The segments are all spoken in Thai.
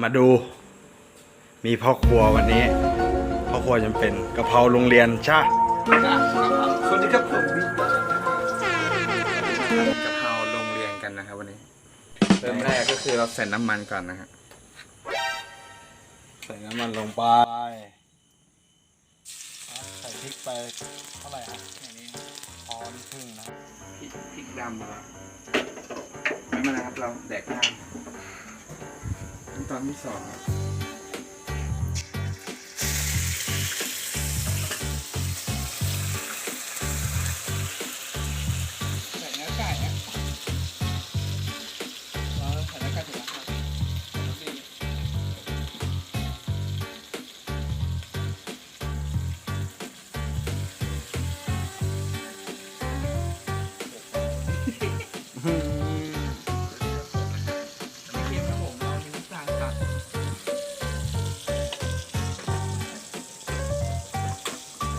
มาดู มีพ่อครัววันนี้พ่อครัวจำเป็นกะเพราโรงเรียนใช่สวัสดีครับผมบิ๊กกะเพราโรงเรียนกันนะครับวันนี้เริ่มแรกก็คือเราใส่น้ำมันก่อนนะฮะใส่น้ำมันลงไปใส่พริกไปเท่าไหร่ครับพอนิดครึ่งนะพริกพริกดำนะครับไม่เป็นไรครับเราแดกได้ขั้ นตอ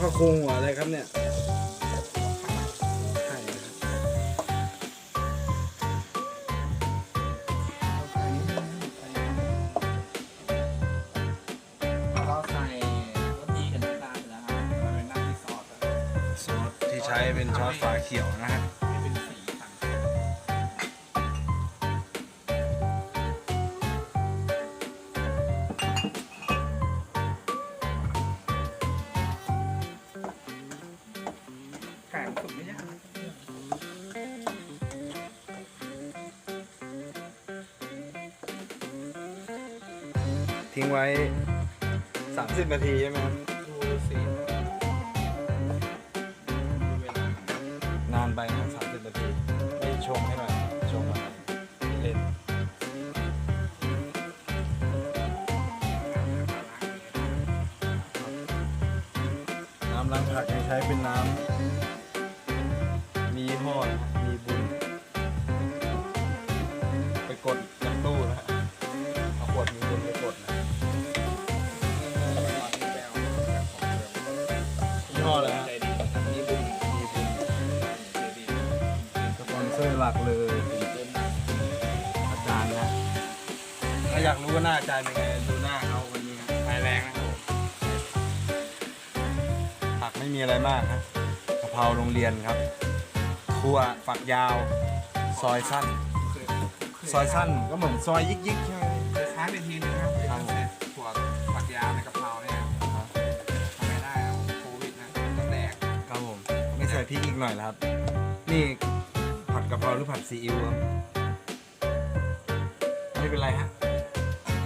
พ่อครัวหัวอะไรครับเนี่ยไข่นะครับเราใส่รสดีกับน้ำตาลไปแล้วครับมันเป็นน้ำที่ซอสครับซอสที่ใช้เป็นซอสฝาเขียวนะฮะให้เป็นสี ทิ้งไว้ 30 นาทีใช่ไหมครับดูสีดูเวลานานไปนะ30 นาทีไม่ชงให้หน่อยชงหน่อยเล่นน้ำล้างผักใช้เป็นน้ำ ยี่ห้ออะไรฮะใจดีมีบุญมีบุญใจดีสปอนเซอร์หลักเลยอาจารย์นะถ้าอยากรู้ว่าหน้าอาจารย์เป็นไงดูหน้าเขาวันนี้ครับไฟแรงนะครับผักไม่มีอะไรมากครับกะเพราโรงเรียนครับคั่วฝักยาว ซอยสั้น ซอยสั้นก็เหมือนซอยยิกยิกๆใช่ไหม เคยค้างไปทีนึงครับเสร็จถั่ว พริกอีกหน่อยแล้วครับ นี่ผัดกะเพราหรือผัดซีอิ๊วครับ ไม่เป็นไรฮะ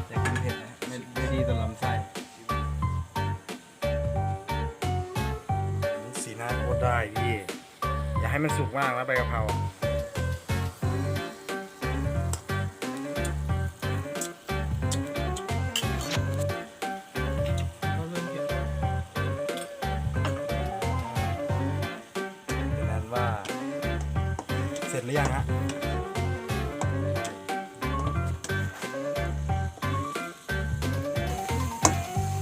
อย่ากินเผ็ดนะไม่ไม่ดีต่อลำไส้สีหน้าโคตรได้พี่อย่าให้มันสุกมากนะใบกะเพรา ร็จหรือยังฮะ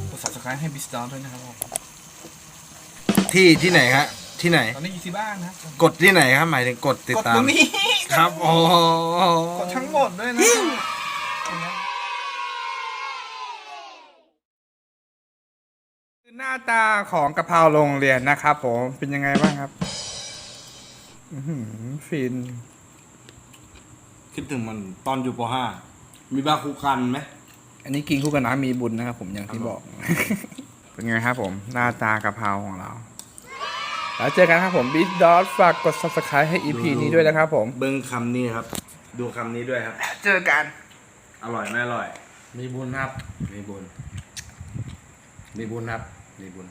กด subscribe ให้บิสตอร์ด้วยนะครับผมที่ที่ไหนฮะที่ไหน ตอนนี้อยู่ที่บ้านนะครับกดที่ไหนครับหมายถึงกดติดกดตาตรมงนี้ครับโอ้โหกดทั้งหมดด้วยนะคือหน้าตาของกะเพราโรงเรียนนะครับผมเป็นยังไงบ้างครับอื้อหือ ฟิน คิดถึงมันตอนอยู่ป .5 มีบาคูกันไหม อันนี้กินคู่กับน้ำมีบุญนะครับผมอย่างที่บอก เป็นไงครับผมหน้าตากะเพราของเรา แล้วเจอกันครับผมบิ๊กดอทฝากกด subscribe ให้ EP นี้ด้วยนะครับผม เบิ้งคำนี้ครับ ดูคำนี้ด้วยครับ เจอกัน อร่อยไม่อร่อย มีบุญครับ มีบุญ มีบุญครับ มีบุญ